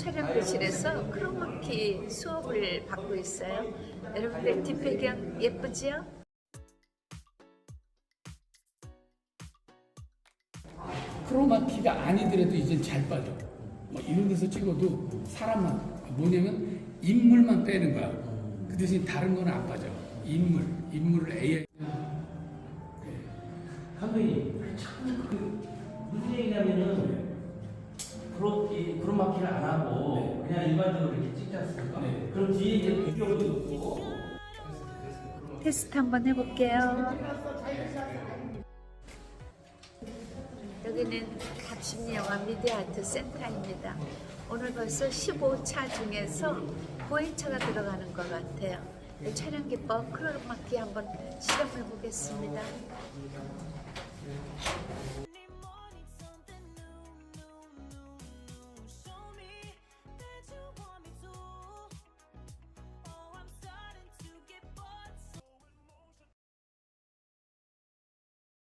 촬영실에서 크로마키 수업을 받고 있어요. 여러분들 뒷배경 예쁘지요? 크로마키가 아니더라도 이제 잘 빠져. 뭐 이런 데서 찍어도 사람만 뭐냐면 인물만 빼는 거야. 그 대신 다른 거는 안 빠져. 인물, 인물을 AI. 감독님, 자꾸 그 무슨 얘기냐면은 그런 마키를 안 하고 그냥 일반적으로 이렇게 찍지 않습니까? 네. 그럼 뒤에 이제 비교도 넣고 테스트 한번 해볼게요. 여기는 갑심 영화 미디어 아트 센터입니다. 오늘 벌써 15차 중에서 9회차가 들어가는 것 같아요. 이 촬영 기법 크로마키 한번 실험해 보겠습니다.